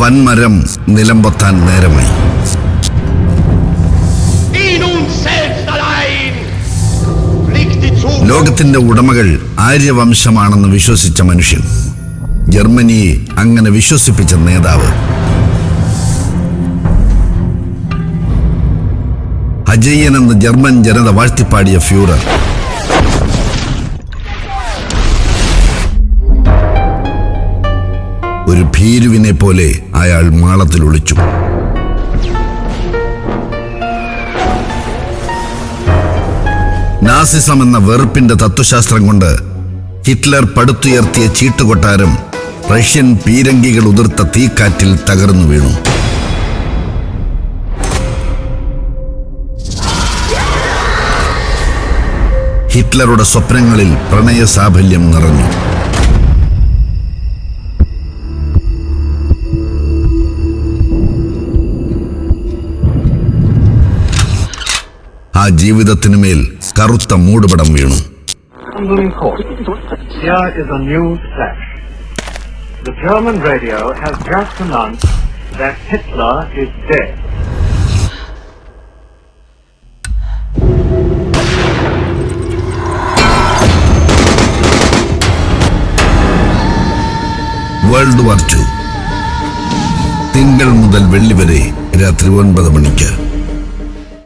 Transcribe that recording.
വൻമരം നിലംപൊത്താൻ നേരമായി. ലോകത്തിന്റെ ഉടമകൾ ആര്യവംശമാണെന്ന് വിശ്വസിച്ച മനുഷ്യൻ ജർമ്മനിയെ അങ്ങനെ വിശ്വസിപ്പിച്ച നേതാവ് അജയ്യൻ എന്ന ജർമ്മൻ ജനത വാഴ്ത്തിപ്പാടിയ ഫ്യൂറർ ഒരു ഭീരുവിനെ പോലെ അയാൾ മാളത്തിൽ ഒളിച്ചു. നാസിസം എന്ന വെറുപ്പിന്റെ തത്വശാസ്ത്രം കൊണ്ട് ഹിറ്റ്ലർ പടുത്തുയർത്തിയ ചീട്ടുകൊട്ടാരം റഷ്യൻ പീരങ്കികൾ ഉതിർത്ത തീക്കാറ്റിൽ തകർന്നു വീണു. ഹിറ്റ്ലറുടെ സ്വപ്നങ്ങളിൽ പ്രണയ സാഫല്യം നിറഞ്ഞു. ആ ജീവിതത്തിനുമേൽ കറുത്ത മൂടുപടം വീണു. വേൾഡ് വാർ ടു തിങ്കൾ മുതൽ വെള്ളി വരെ രാത്രി ഒൻപത് മണിക്ക്.